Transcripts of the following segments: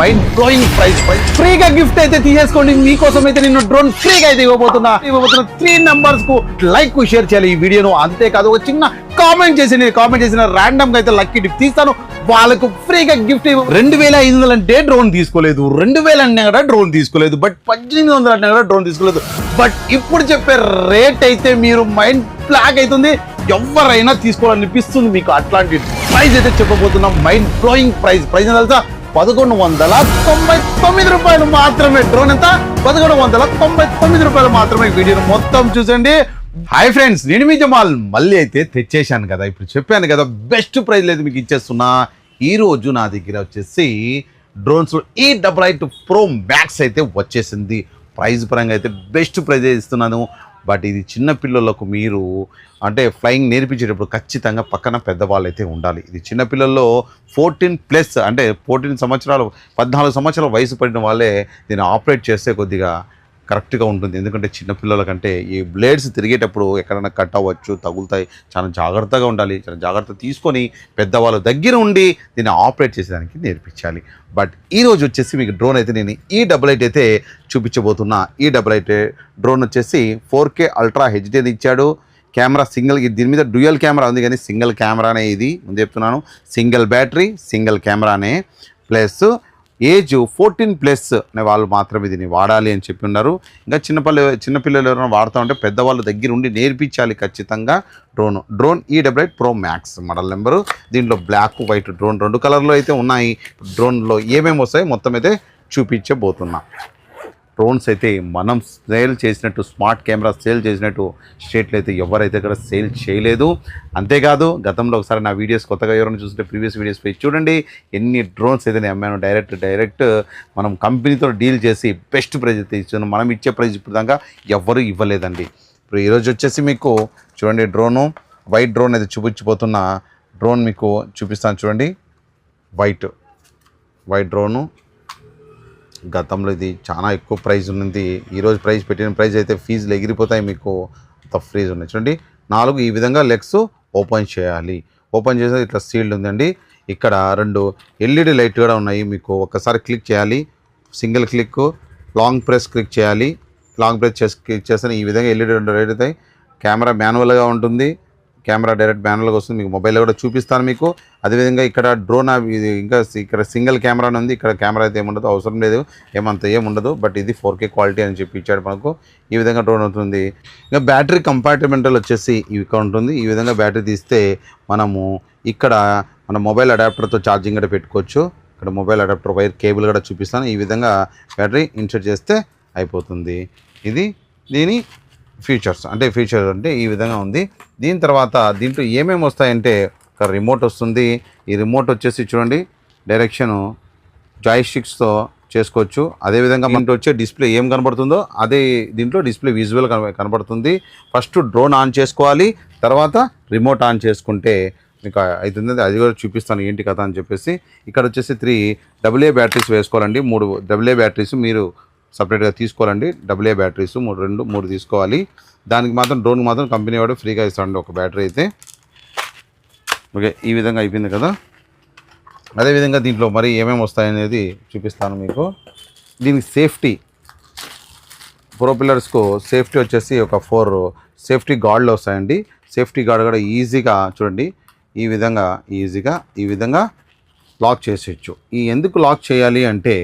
Mind blowing price ఫ్రీగా gift అయితే తీసేసుకోండి. మీకోసం అయితే నేను డ్రోన్ ఫ్రీగా అయితే ఇవ్వబోతున్నా. ఇవ్వబోతున్న త్రీ నంబర్స్కు లైక్ షేర్ చేయాలి ఈ వీడియోను. అంతేకాదు ఒక చిన్న కామెంట్ చేసి నేను కామెంట్ చేసిన ర్యాండమ్గా అయితే లక్కీ గిఫ్ట్ తీస్తాను. వాళ్ళకు ఫ్రీగా గిఫ్ట్ రెండు వేల ఐదు వందలు అంటే డ్రోన్ తీసుకోలేదు. రెండు వేలు అన్నా కూడా డ్రోన్ తీసుకోలేదు. బట్ పద్దెనిమిది వందలు అన్నా కూడా డ్రోన్ తీసుకోలేదు. బట్ ఇప్పుడు చెప్పే రేట్ అయితే మీరు మైండ్ బ్లాక్ అవుతుంది. ఎవరైనా తీసుకోవాలనిపిస్తుంది మీకు అట్లాంటి ప్రైస్ అయితే చెప్పబోతున్నాం. మైండ్ బ్లోయింగ్ ప్రైస్ ప్రైజ్ తెలుసా? పదకొండు వందల తొంభై తొమ్మిది రూపాయలు మాత్రమే. డ్రోన్ ఎంత? పదకొండు వందల తొంభై తొమ్మిది రూపాయలు మాత్రమే వీడియోను మొత్తం చూసండి హాయ్ ఫ్రెండ్స్ నేను మీ జమాల్. మళ్ళీ అయితే తెచ్చేశాను కదా. ఇప్పుడు చెప్పాను కదా బెస్ట్ ప్రైజ్ అయితే మీకు ఇచ్చేస్తున్నా. ఈరోజు నా దగ్గర వచ్చేసి డ్రోన్స్ ఈ డబుల్ ఐట్ ప్రో మ్యాక్స్ అయితే వచ్చేసింది. ప్రైజ్ పరంగా అయితే బెస్ట్ ప్రైజ్ ఇస్తున్నాను. బట్ ఇది చిన్నపిల్లలకు మీరు అంటే ఫ్లయింగ్ నేర్పించేటప్పుడు ఖచ్చితంగా పక్కన పెద్దవాళ్ళు అయితే ఉండాలి. ఇది చిన్నపిల్లల్లో ఫోర్టీన్ ప్లస్ అంటే ఫోర్టీన్ సంవత్సరాలు పద్నాలుగు సంవత్సరాల వయసు పడిన వాళ్ళే దీన్ని ఆపరేట్ చేస్తే కొద్దిగా కరెక్ట్గా ఉంటుంది. ఎందుకంటే చిన్న పిల్లల కంటే ఈ బ్లేడ్స్ తిరిగేటప్పుడు ఎక్కడైనా కట్ అవ్వచ్చు తగులుతాయి చాలా జాగ్రత్తగా ఉండాలి. చాలా జాగ్రత్త తీసుకొని పెద్దవాళ్ళ దగ్గర ఉండి దీన్ని ఆపరేట్ చేసేదానికి నేర్పించాలి. బట్ ఈరోజు వచ్చేసి మీకు డ్రోన్ అయితే నేను ఈ డబుల్ ఎయిట్ అయితే చూపించబోతున్నా. ఈ డబుల్ ఎయిట్ డ్రోన్ వచ్చేసి ఫోర్ కే అల్ట్రా హెచ్డి ఇచ్చాడు. కెమెరా సింగిల్ దీని మీద డ్యూయల్ కెమెరా ఉంది కానీ సింగిల్ కెమెరానే ఇది. ముందు చెప్తున్నాను. సింగిల్ బ్యాటరీ సింగిల్ కెమెరానే. ప్లస్ ఏజ్ ఫోర్టీన్ ప్లస్ అనే వాళ్ళు మాత్రమే దీన్ని వాడాలి అని చెప్పి ఉన్నారు. ఇంకా చిన్నపిల్ల చిన్నపిల్లలు ఎవరైనా వాడుతూ ఉంటే పెద్దవాళ్ళ దగ్గర ఉండి నేర్పించాలి ఖచ్చితంగా. డ్రోన్ డ్రోన్ ఈ double eight pro max model number. దీంట్లో బ్లాక్ వైట్ డ్రోన్ రెండు కలర్లో అయితే ఉన్నాయి. డ్రోన్లో ఏమేమి వస్తాయో మొత్తం అయితే చూపించబోతున్నా. డ్రోన్స్ అయితే మనం సేల్ చేసినట్టు స్మార్ట్ కెమెరా సేల్ చేసినట్టు స్టేట్లో అయితే ఎవరైతే ఇక్కడ సేల్ చేయలేదు. అంతేకాదు గతంలో ఒకసారి నా వీడియోస్ కొత్తగా ఎవరైనా చూస్తుంటే ప్రీవియస్ వీడియోస్ పోయి చూడండి ఎన్ని డ్రోన్స్ అయితే నేను అమ్మాను. డైరెక్ట్ డైరెక్ట్ మనం కంపెనీతో డీల్ చేసి బెస్ట్ ప్రైజ్ అయితే ఇచ్చాను. మనం ఇచ్చే ప్రైజ్ ఇప్పుడు దాకా ఎవ్వరూ ఇవ్వలేదండి. ఇప్పుడు ఈరోజు వచ్చేసి మీకు చూడండి డ్రోను వైట్ డ్రోన్ అయితే చూపించిపోతున్న డ్రోన్ మీకు చూపిస్తాను చూడండి. White white drone. గతంలో ఇది చాలా ఎక్కువ ప్రైస్ ఉన్నది. ఈరోజు ప్రైస్ పెట్టిన ప్రైస్ అయితే ఫీజులు ఎగిరిపోతాయి మీకు. అంత ఫ్రీజ్ ఉన్నాయి. చూడండి నాలుగు ఈ విధంగా లెగ్స్ ఓపెన్ చేయాలి. ఓపెన్ చేసిన ఇట్లా సీల్డ్ ఉందండి. ఇక్కడ రెండు ఎల్ఈడి లైట్ కూడా ఉన్నాయి మీకు. ఒక్కసారి క్లిక్ చేయాలి. Single click long press click చేయాలి. లాంగ్ ప్రెస్ చేసి క్లిక్ చేస్తే ఈ విధంగా ఎల్ఈడి రెండు లైట్ అవుతాయి. కెమెరా మాన్యువల్గా ఉంటుంది. కెమెరా డైరెక్ట్ బ్యానర్లోకి వస్తుంది. మీకు మొబైల్లో కూడా చూపిస్తాను మీకు. అదేవిధంగా ఇక్కడ డ్రోన్ ఇది ఇంకా ఇక్కడ సింగిల్ కెమెరా ఉంది. ఇక్కడ కెమెరా అయితే ఏముండదు అవసరం లేదు. ఏమంత ఏముండదు బట్ ఇది ఫోర్ కే క్వాలిటీ అని చెప్పి ఇచ్చాడు మనకు. ఈ విధంగా డ్రోన్ అవుతుంది ఇంకా బ్యాటరీ కంపార్ట్మెంటల్ వచ్చేసి ఇవి ఇక్కడ ఉంటుంది. ఈ విధంగా బ్యాటరీ తీస్తే మనము ఇక్కడ మన మొబైల్ అడాప్టర్తో ఛార్జింగ్ కూడా పెట్టుకోవచ్చు. ఇక్కడ మొబైల్ అడాప్టర్ వైర్ కేబుల్ కూడా చూపిస్తాను. ఈ విధంగా బ్యాటరీ ఇన్సర్ట్ చేస్తే అయిపోతుంది. ఇది దీని ఫీచర్స్ అంటే ఫీచర్స్ అంటే ఈ విధంగా ఉంది. దీని తర్వాత దీంట్లో ఏమేమి వస్తాయంటే ఒక రిమోట్ వస్తుంది. ఈ రిమోట్ వచ్చేసి చూడండి డైరెక్షను జాయిస్టిక్స్తో చేసుకోవచ్చు. అదేవిధంగా మనకి వచ్చే డిస్ప్లే ఏం కనబడుతుందో అదే దీంట్లో డిస్ప్లే విజువల్ కనబడుతుంది. ఫస్ట్ డ్రోన్ ఆన్ చేసుకోవాలి తర్వాత రిమోట్ ఆన్ చేసుకుంటే మీకు అవుతుంది అది కూడా చూపిస్తాను ఏంటి కథ అని చెప్పేసి. ఇక్కడ వచ్చేసి త్రీ డబుల్ ఏ బ్యాటరీస్ వేసుకోవాలండి. మూడు డబుల్ ఏ బ్యాటరీస్ మీరు సపరేట్గా తీసుకోవాలండి. డబుల్ ఏ బ్యాటరీస్ మూడు రెండు మూడు తీసుకోవాలి. దానికి మాత్రం డ్రోన్కి మాత్రం కంపెనీ వాడు ఫ్రీగా ఇస్తాడండి ఒక బ్యాటరీ అయితే. ఓకే ఈ విధంగా అయిపోయింది కదా? అదేవిధంగా దీంట్లో మరి ఏమేమి వస్తాయనేది చూపిస్తాను మీకు. దీనికి సేఫ్టీ ప్రోపిల్లర్స్కు సేఫ్టీ వచ్చేసి ఒక ఫోర్ సేఫ్టీ గార్డ్లు వస్తాయండి. సేఫ్టీ గార్డ్ కూడా ఈజీగా చూడండి. ఈ విధంగా ఈజీగా ఈ విధంగా లాక్ చేసేయచ్చు. ఈ ఎందుకు లాక్ చేయాలి అంటే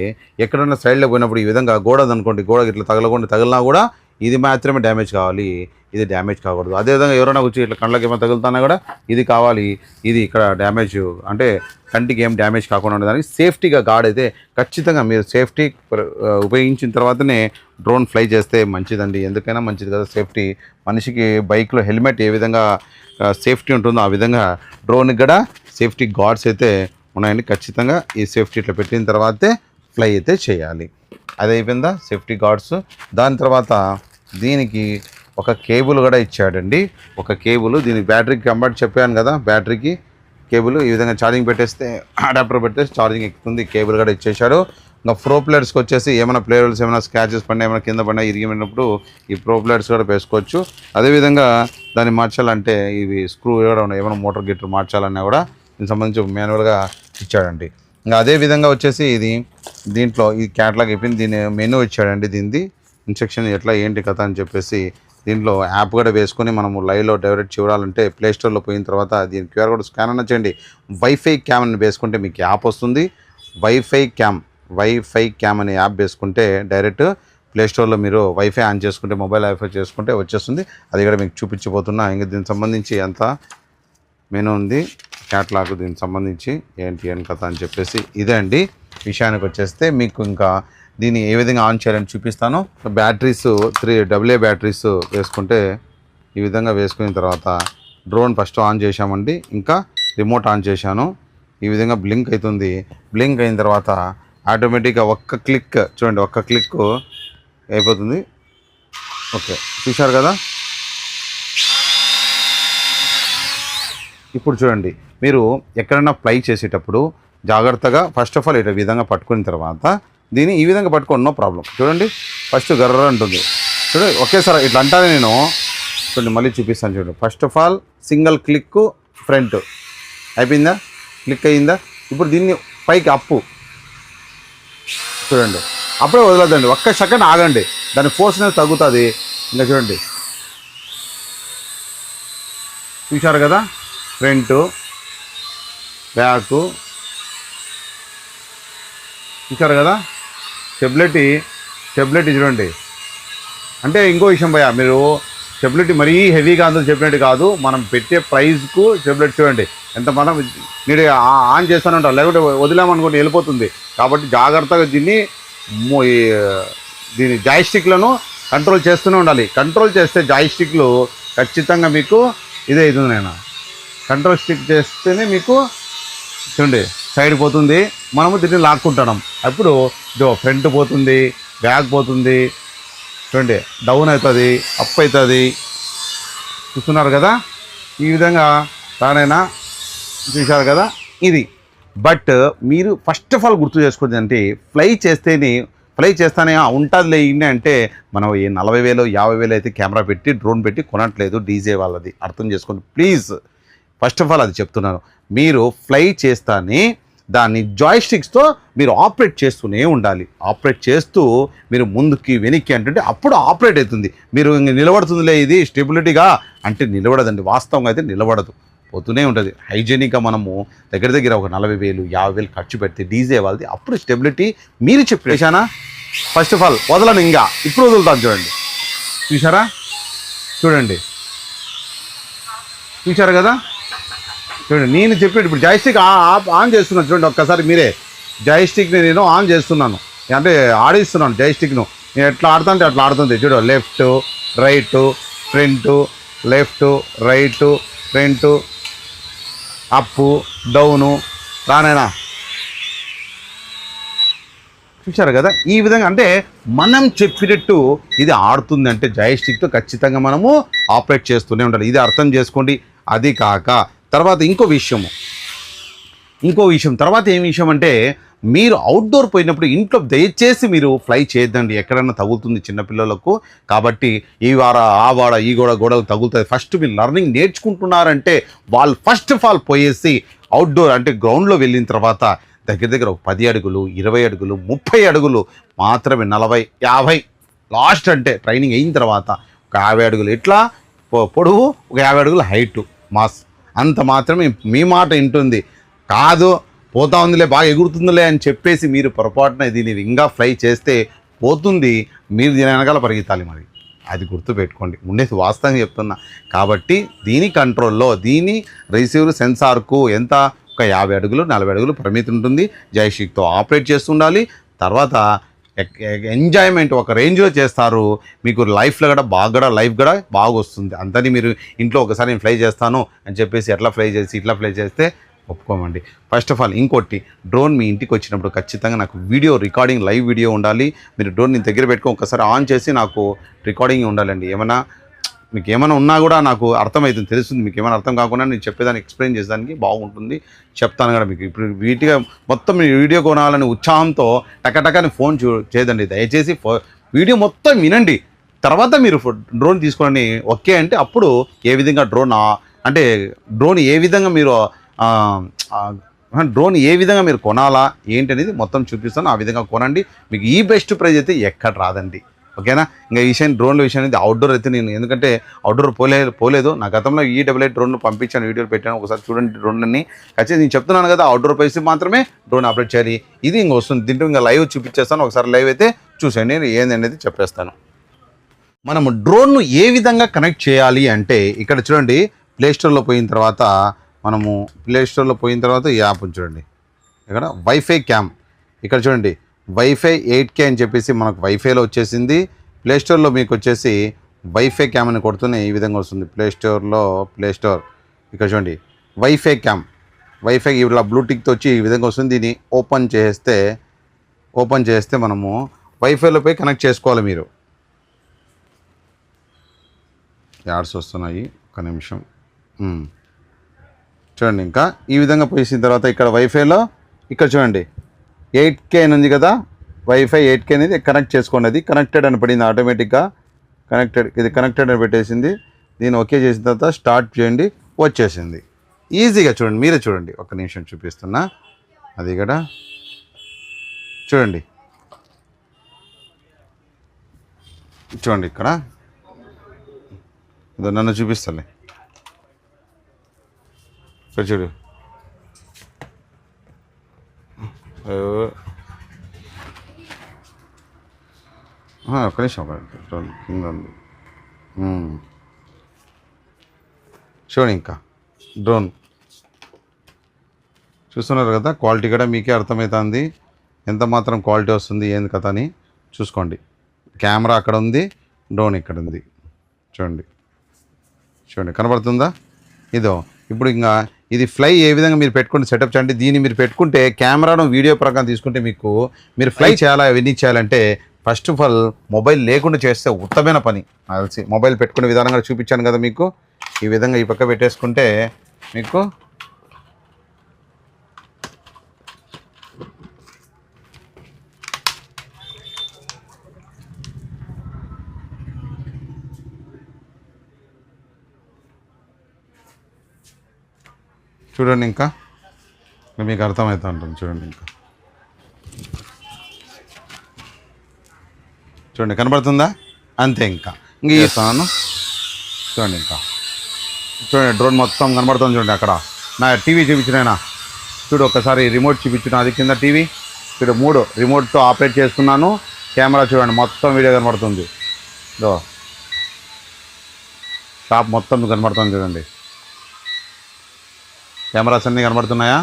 ఎక్కడన్నా సైడ్లో పోయినప్పుడు ఈ విధంగా గోడ అనుకోండి గోడ ఇట్లా తగలకుండా తగిలినా కూడా ఇది మాత్రమే డ్యామేజ్ కావాలి ఇది డ్యామేజ్ కాకూడదు. అదేవిధంగా ఎవరైనా వచ్చి ఇట్లా కళ్ళకి ఏమైనా తగులుతున్నా కూడా ఇది కావాలి ఇది ఇక్కడ డ్యామేజ్ అంటే కంటికి ఏం డ్యామేజ్ కాకుండా ఉండడానికి సేఫ్టీగా గార్డ్ అయితే ఖచ్చితంగా మీరు సేఫ్టీ ఉపయోగించిన తర్వాతనే డ్రోన్ ఫ్లై చేస్తే మంచిదండి. ఎందుకైనా మంచిది కదా సేఫ్టీ. మనిషికి బైక్లో హెల్మెట్ ఏ విధంగా సేఫ్టీ ఉంటుందో ఆ విధంగా డ్రోన్కి కూడా సేఫ్టీ గార్డ్స్ అయితే ఉన్నాయండి ఖచ్చితంగా ఈ సేఫ్టీ ఇట్లా పెట్టిన తర్వాతే ఫ్లై అయితే చేయాలి. అది అయిపోయిందా సేఫ్టీ గార్డ్స్. దాని తర్వాత దీనికి ఒక కేబుల్ కూడా ఇచ్చాడండి. ఒక కేబుల్ దీనికి బ్యాటరీకి కంబర్ట్ చెప్పాను కదా బ్యాటరీకి కేబుల్. ఈ విధంగా ఛార్జింగ్ పెట్టేస్తే అడాప్టర్ పెట్టేసి ఛార్జింగ్ ఎక్కుతుంది కేబుల్ కూడా ఇచ్చేశాడు. ఇంకా ప్రో ప్లేయర్స్కి వచ్చేసి ఏమైనా ప్లేయర్స్ ఏమైనా స్క్రాచెస్ పడినా ఏమైనా కింద పడినా ఇరిగిపోయినప్పుడు ఈ ప్రో ప్లేయర్స్ కూడా వేసుకోవచ్చు. అదేవిధంగా దాన్ని మార్చాలంటే ఇవి స్క్రూ కూడా ఉన్నాయి. ఏమైనా మోటార్ గిటర్ మార్చాలన్నా కూడా సంబంధించి మాన్యువల్గా ఇచ్చాడండి. ఇంకా అదే విధంగా వచ్చేసి ఇది దీంట్లో ఈ క్యాట్లాగ్ అయిపోయింది. దీని మెనూ ఇచ్చాడండి. దీనిది ఇన్స్ట్రక్షన్ ఎట్లా ఏంటి కథ అని చెప్పేసి దీంట్లో యాప్ కూడా వేసుకొని మనము లైవ్లో డైరెక్ట్ చూడాలంటే ప్లే స్టోర్లో పోయిన తర్వాత దీని క్యూఆర్ కోడ్ స్కాన్ అన్న చేయండి. వైఫై క్యామ్ అని వేసుకుంటే మీకు యాప్ వస్తుంది. వైఫై క్యామ్ వైఫై క్యామ్ అనే యాప్ వేసుకుంటే డైరెక్ట్ ప్లేస్టోర్లో మీరు వైఫై ఆన్ చేసుకుంటే మొబైల్ వైఫై చేసుకుంటే వచ్చేస్తుంది. అది కూడా మీకు చూపించబోతున్నా. ఇంకా దీనికి సంబంధించి అంతా మెనూ ఉంది. క్యాట్లాగ్ దీనికి సంబంధించి ఏంటి అని కథ అని చెప్పేసి ఇదే అండి. విషయానికి వచ్చేస్తే మీకు ఇంకా దీన్ని ఏ విధంగా ఆన్ చేయాలని చూపిస్తాను బ్యాటరీస్ త్రీ డబ్ల్యూ బ్యాటరీస్ వేసుకుంటే ఈ విధంగా వేసుకున్న తర్వాత డ్రోన్ ఫస్ట్ ఆన్ చేశామండి. ఇంకా రిమోట్ ఆన్ చేశాను. ఈ విధంగా బ్లింక్ అవుతుంది. బ్లింక్ అయిన తర్వాత ఆటోమేటిక్గా ఒక్క క్లిక్ చూడండి ఒక్క క్లిక్ అయిపోతుంది. ఓకే చూశారు కదా? ఇప్పుడు చూడండి మీరు ఎక్కడైనా ఫ్లై చేసేటప్పుడు జాగ్రత్తగా ఫస్ట్ ఆఫ్ ఆల్ ఇటు విధంగా పట్టుకున్న తర్వాత దీన్ని ఈ విధంగా పట్టుకోండి నో ప్రాబ్లం చూడండి ఫస్ట్ గర్ర ఉంటుంది చూడండి ఒకేసారి ఇట్లా అంటానే నేను. చూడండి మళ్ళీ చూపిస్తాను చూడండి first of all single click front అయిపోయిందా? క్లిక్ అయిందా? ఇప్పుడు దీన్ని పైకి అప్పు చూడండి అప్పుడే వదలదండి ఒక్క సెకండ్ ఆగండి. దాని ఫోర్స్ అనేది తగ్గుతుంది. ఇంకా చూడండి. చూశారు కదా? Front back. ఇచ్చారు కదా? స్టెబిలిటీ స్టెబిలిటీ చూడండి. అంటే ఇంకో విషయం భయ మీరు స్టెబిలిటీ మరీ హెవీగా అందరూ చెప్పినట్టు కాదు మనం పెట్టే ప్రైస్కు స్టెబిలిటీ చూడండి. ఎంత మనం నేను ఆ- ఆన్ చేస్తానంటారు లేకుంటే వదిలామనుకోండి వెళ్ళిపోతుంది. కాబట్టి జాగ్రత్తగా దీన్ని దీని జాయిస్టిక్లను కంట్రోల్ చేస్తూనే ఉండాలి. కంట్రోల్ చేస్తే జాయిస్టిక్లు ఖచ్చితంగా మీకు ఇదే అవుతుంది నేను కంట్రోల్ స్టిక్ చేస్తేనే మీకు చూడండి సైడ్ పోతుంది. మనము దీన్ని లాక్కుంటున్నాం. అప్పుడు ఇదో ఫ్రంట్ పోతుంది బ్యాక్ పోతుంది. చూడండి డౌన్ అవుతుంది అప్ అవుతుంది. చూస్తున్నారు కదా? ఈ విధంగా రానైనా చూశారు కదా? ఇది. బట్ మీరు ఫస్ట్ ఆఫ్ ఆల్ గుర్తు చేసుకోండి అంటే ఫ్లై చేస్తేనే ఫ్లై చేస్తానే ఉంటుందిలే ఇన్ని అంటే మనం ఈ నలభై వేలు యాభై వేలు అయితే కెమెరా పెట్టి డ్రోన్ పెట్టి కొనట్లేదు డీజే వాళ్ళది. అర్థం చేసుకోండి ప్లీజ్. ఫస్ట్ ఆఫ్ ఆల్ అది చెప్తున్నాను. మీరు ఫ్లై చేస్తానే దాన్ని జాయిస్టిక్స్తో మీరు ఆపరేట్ చేస్తూనే ఉండాలి. ఆపరేట్ చేస్తూ మీరు ముందుకి వెనక్కి అంటే అప్పుడు ఆపరేట్ అవుతుంది. మీరు ఇంక నిలబడుతుందిలే ఇది స్టెబిలిటీగా అంటే నిలబడదండి వాస్తవంగా అయితే నిలబడదు. పోతూనే ఉంటుంది. హైజీనిక్గా మనము దగ్గర దగ్గర ఒక నలభై వేలు యాభై వేలు ఖర్చు పెడితే డీజే వాళ్ళది. అప్పుడు స్టెబిలిటీ మీరు చెప్పేశానా ఫస్ట్ ఆఫ్ ఆల్ వదలను ఇంకా. ఇప్పుడు వదులుతాను చూడండి. చూసారా చూడండి. చూసారు కదా? చూడండి నేను చెప్పాడు ఇప్పుడు జాయిస్టిక్ ఆన్ చేస్తున్నాను. చూడండి ఒక్కసారి మీరే. జాయిస్టిక్ని నేను ఆన్ చేస్తున్నాను. అంటే ఆడిస్తున్నాను జాయిస్టిక్ను నేను ఎట్లా ఆడుతుంటే అట్లా ఆడుతుంది. చూడు left right front left right front up down రానైనా చూశారు కదా? ఈ విధంగా అంటే మనం చెప్పినట్టు ఇది ఆడుతుంది అంటే జాయిస్టిక్తో ఖచ్చితంగా మనము ఆపరేట్ చేస్తూనే ఉండాలి. ఇది అర్థం చేసుకోండి. అది కాక తర్వాత ఇంకో విషయము. ఇంకో విషయం. తర్వాత ఏం విషయం అంటే మీరు అవుట్డోర్ పోయినప్పుడు ఇంట్లో దయచేసి మీరు ఫ్లై చేయొద్దండి. ఎక్కడన్నా తగులుతుంది చిన్నపిల్లలకు కాబట్టి ఈ వార ఆ వాడ ఈ గోడ గోడలు తగులుతుంది. ఫస్ట్ మీరు లర్నింగ్ నేర్చుకుంటున్నారంటే వాళ్ళు ఫస్ట్ ఆఫ్ ఆల్ పోయేసి అవుట్డోర్ అంటే గ్రౌండ్లో వెళ్ళిన తర్వాత దగ్గర దగ్గర ఒక పది అడుగులు ఇరవై అడుగులు ముప్పై అడుగులు మాత్రమే నలభై యాభై లాస్ట్ అంటే ట్రైనింగ్ అయిన తర్వాత ఒక యాభై అడుగులు. ఇట్లా పొ- పొడవు ఒక యాభై అడుగులు హైట్ మాస్ అంత మాత్రమే మీ మాట వింటుంది. కాదు పోతా ఉందిలే బాగా ఎగురుతుందిలే అని చెప్పేసి మీరు పొరపాటున దీన్ని ఇంకా ఫ్లై చేస్తే పోతుంది మీరు దీని వెనకాల పరిగెత్తాలి మరి. అది గుర్తుపెట్టుకోండి ఉండేది వాస్తవంగా చెప్తున్నా. కాబట్టి దీని కంట్రోల్లో దీని రిసీవర్ సెన్సార్కు ఎంత? ఒక యాభై అడుగులు నలభై అడుగులు పరిమితి ఉంటుంది. జైషిక్తో ఆపరేట్ చేస్తుండాలి. తర్వాత ఎంజాయ్మెంట్ ఒక రేంజ్లో చేస్తారు. మీకు లైఫ్లో కూడా బాగా కూడా లైఫ్ కూడా బాగా వస్తుంది అంతని మీరు ఇంట్లో ఒకసారి నేను ఫ్లై చేస్తాను అని చెప్పేసి ఎట్లా ఫ్లై చేసి ఇట్లా ఫ్లై చేస్తే ఒప్పుకోమండి. ఫస్ట్ ఆఫ్ ఆల్ ఇంకోటి డ్రోన్ మీ ఇంటికి వచ్చినప్పుడు ఖచ్చితంగా నాకు వీడియో రికార్డింగ్ లైవ్ వీడియో ఉండాలి. మీరు డ్రోన్ నేను దగ్గర పెట్టుకొని ఒకసారి ఆన్ చేసి నాకు రికార్డింగ్ ఉండాలండి. ఏమైనా మీకు ఏమైనా ఉన్నా కూడా నాకు అర్థమవుతుంది తెలుస్తుంది. మీకు ఏమైనా అర్థం కాకుండా నేను చెప్పేదాన్ని ఎక్స్ప్లెయిన్ చేసేదానికి బాగుంటుంది. చెప్తాను కూడా మీకు. ఇప్పుడు వీటిగా మొత్తం మీ వీడియో కొనాలని ఉత్సాహంతో టకటకని ఫోన్ చూ చేయదండి. దయచేసి వీడియో మొత్తం వినండి. తర్వాత మీరు ఫో- డ్రోన్ తీసుకొని ఓకే అంటే అప్పుడు ఏ విధంగా డ్రోన్ అంటే డ్రోన్ ఏ విధంగా మీరు డ్రోన్ ఏ విధంగా మీరు కొనాలా ఏంటి అనేది మొత్తం చూపిస్తాను. ఆ విధంగా కొనండి. మీకు ఈ బెస్ట్ ప్రైజ్ అయితే ఎక్కడ రాదండి. ఓకేనా? ఇంకా ఈ విషయం డ్రోన్ల విషయం అనేది అవుట్డోర్ అయితే నేను ఎందుకంటే అవుట్డోర్ పోలే పోలేదు. నా గతంలో ఈ డబుల్ ఎయిట్ డ్రోన్లు పంపించాను వీడియోలు పెట్టాను. ఒకసారి చూడండి డ్రోన్లన్నీ. ఖచ్చితంగా నేను చెప్తున్నాను కదా అవుట్డోర్ పరిస్థితి మాత్రమే డ్రోన్ అప్డేట్ చేయాలి. ఇది ఇంక వస్తుంది. దీంట్లో ఇంకా లైవ్ చూపించేస్తాను. ఒకసారి లైవ్ అయితే చూసేయండి. నేను ఏందనేది చెప్పేస్తాను. మనము డ్రోన్ను ఏ విధంగా కనెక్ట్ చేయాలి అంటే ఇక్కడ చూడండి ప్లేస్టోర్లో పోయిన తర్వాత మనము ప్లేస్టోర్లో పోయిన తర్వాత ఈ యాప్ చూడండి. ఇక్కడ వైఫై క్యామ్ ఇక్కడ చూడండి వైఫై ఎయిట్ కే అని చెప్పేసి మనకు వైఫైలో వచ్చేసింది. ప్లే స్టోర్లో మీకు వచ్చేసి వైఫై క్యామ్ అని కొడుతూనే ఈ విధంగా వస్తుంది. ప్లే స్టోర్లో ప్లే స్టోర్ ఇక్కడ చూడండి. వైఫై క్యామ్ వైఫై ఇలా బ్లూటిక్తో వచ్చి ఈ విధంగా వస్తుంది. దీన్ని ఓపెన్ చేస్తే ఓపెన్ చేస్తే మనము వైఫైలో పోయి కనెక్ట్ చేసుకోవాలి మీరు. యాడ్స్ వస్తున్నాయి. ఒక నిమిషం. చూడండి ఇంకా ఈ విధంగా పోసిన తర్వాత ఇక్కడ వైఫైలో ఇక్కడ చూడండి. ఎయిట్ కే అని ఉంది కదా? వైఫై ఎయిట్ కే అనేది కనెక్ట్ చేసుకోండి. అది కనెక్టెడ్ అని పడింది ఆటోమేటిక్గా కనెక్టెడ్ ఇది కనెక్టెడ్ అని పెట్టేసింది. దీన్ని ఓకే చేసిన తర్వాత స్టార్ట్ చేయండి. వచ్చేసింది. ఈజీగా చూడండి. మీరే చూడండి. ఒక నిమిషం చూపిస్తున్నా. అది ఇక్కడ చూడండి. చూడండి ఇక్కడ. ఇదో నన్ను చూపిస్తాలే. ఇక్కడ చూడు. అయ్యో. ఒక నిమిషం. కింద ఉంది చూడండి ఇంకా డ్రోన్ చూస్తున్నారు కదా క్వాలిటీ కూడా మీకే అర్థమవుతుంది ఎంత మాత్రం క్వాలిటీ వస్తుంది ఏంది కథ అని చూసుకోండి కెమెరా అక్కడ ఉంది డ్రోన్ ఇక్కడ ఉంది చూడండి చూడండి కనబడుతుందా ఇదో ఇప్పుడు ఇంకా ఇది ఫ్లై ఏ విధంగా మీరు పెట్టుకుంటే సెటప్ చేయండి దీన్ని మీరు పెట్టుకుంటే కెమెరాను వీడియో ప్రకారం తీసుకుంటే మీకు మీరు ఫ్లై చేయాలా అవన్నీ చేయాలంటే ఫస్ట్ ఆఫ్ ఆల్ మొబైల్ లేకుండా చేస్తే ఉత్తమైన పని. తెలిసి మొబైల్ పెట్టుకునే విధానంగా చూపించాను కదా మీకు. ఈ విధంగా ఈ పక్క పెట్టేసుకుంటే మీకు చూడండి ఇంకా. మీకు అర్థమవుతా ఉంటుంది. చూడండి ఇంకా. చూడండి కనబడుతుందా? అంతే ఇంకా. ఇంక చేస్తాను చూడండి ఇంకా. చూడండి డ్రోన్ మొత్తం కనబడుతుంది చూడండి అక్కడ. నా టీవీ చూపించినాయినా చూడు ఒకసారి రిమోట్ చూపించిన అది కింద టీవీ. చూడు మూడు రిమోట్తో ఆపరేట్ చేస్తున్నాను. కెమెరా చూడండి మొత్తం వీడియో కనబడుతుంది. షాప్ మొత్తం కనబడుతుంది చూడండి. కెమెరాస్ అన్నీ కనబడుతున్నాయా?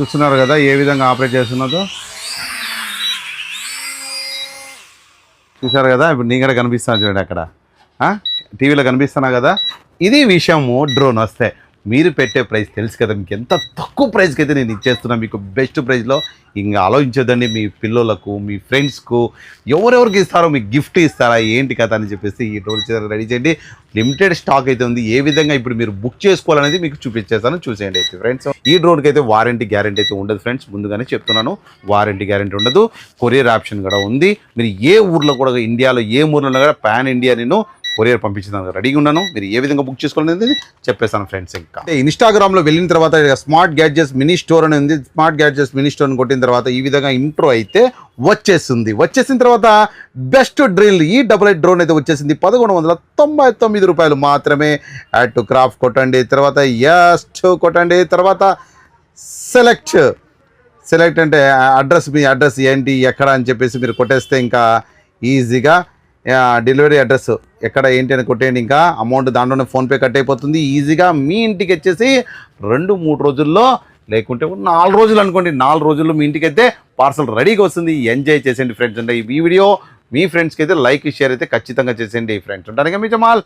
చూస్తున్నారు కదా ఏ విధంగా ఆపరేట్ చేస్తున్నదో? చూశారు కదా? ఇప్పుడు నీ కూడా కనిపిస్తాను చూడండి అక్కడ. టీవీలో కనిపిస్తున్నా కదా? ఇది విషయము డ్రోన్ వస్తే. మీరు పెట్టే ప్రైస్ తెలుసు కదా మీకు ఎంత తక్కువ ప్రైస్కి అయితే నేను ఇచ్చేస్తున్నా మీకు బెస్ట్ ప్రైస్లో ఇంకా ఆలోచించదండి మీ పిల్లలకు మీ ఫ్రెండ్స్కు ఎవరెవరికి ఇస్తారో మీకు గిఫ్ట్ ఇస్తారా ఏంటి కదా అని చెప్పేసి ఈ డ్రోన్ రెడీ చేయండి. లిమిటెడ్ స్టాక్ అయితే ఉంది ఏ విధంగా ఇప్పుడు మీరు బుక్ చేసుకోవాలనేది మీకు చూపించేస్తాను చూసేయండి. అయితే ఫ్రెండ్స్ ఈ డ్రోన్కి అయితే వారంటీ గ్యారంటీ అయితే ఉండదు ఫ్రెండ్స్ ముందుగానే చెప్తున్నాను వారంటీ గ్యారంటీ ఉండదు కొరియర్ ఆప్షన్ కూడా ఉంది. మీరు ఏ ఊర్లో కూడా ఇండియాలో ఏ ఊర్లో కూడా పాన్ ఇండియా నేను కొరియర్ పంపించడానికి రెడీగా ఉన్నాను. మీరు ఏ విధంగా బుక్ చేసుకోవాలనేది చెప్పేస్తాను ఫ్రెండ్స్ ఇంకా. ఇన్స్టాగ్రామ్లో వెళ్ళిన తర్వాత స్మార్ట్ గ్యాడ్జెట్స్ మినీ స్టోర్ అని ఉంది. స్మార్ట్ గ్యాడ్జెట్స్ మినీ స్టోర్ కొట్టిన తర్వాత ఈ విధంగా ఇంట్రో అయితే వచ్చేసింది. వచ్చేసిన తర్వాత బెస్ట్ డ్రిల్ ఈ డబుల్ ఎయిట్ డ్రోన్ అయితే వచ్చేసింది. పదకొండు వందల తొంభై తొమ్మిది రూపాయలు మాత్రమే యాడ్ టు క్రాఫ్ట్ కొట్టండి. తర్వాత ఎస్ట్ కొట్టండి. తర్వాత సెలెక్ట్. సెలెక్ట్ అంటే అడ్రస్ మీ అడ్రస్ ఏంటి ఎక్కడ అని చెప్పేసి మీరు కొట్టేస్తే ఇంకా ఈజీగా డెలివరీ అడ్రస్ ఎక్కడ ఏంటి అని కొట్టేయండి ఇంకా. అమౌంట్ దాంట్లోనే ఫోన్పే కట్ అయిపోతుంది. ఈజీగా మీ ఇంటికి వచ్చేసి రెండు మూడు రోజుల్లో లేకుంటే నాలుగు రోజులు అనుకోండి. నాలుగు రోజుల్లో మీ ఇంటికి అయితే పార్సల్ రెడీగా వస్తుంది. ఎంజాయ్ చేసేయండి ఫ్రెండ్స్ అంటే ఈ వీడియో మీ ఫ్రెండ్స్కి అయితే లైక్ షేర్ అయితే ఖచ్చితంగా చేసేయండి ఫ్రెండ్స్ ఉంటాను మీ జమాల్?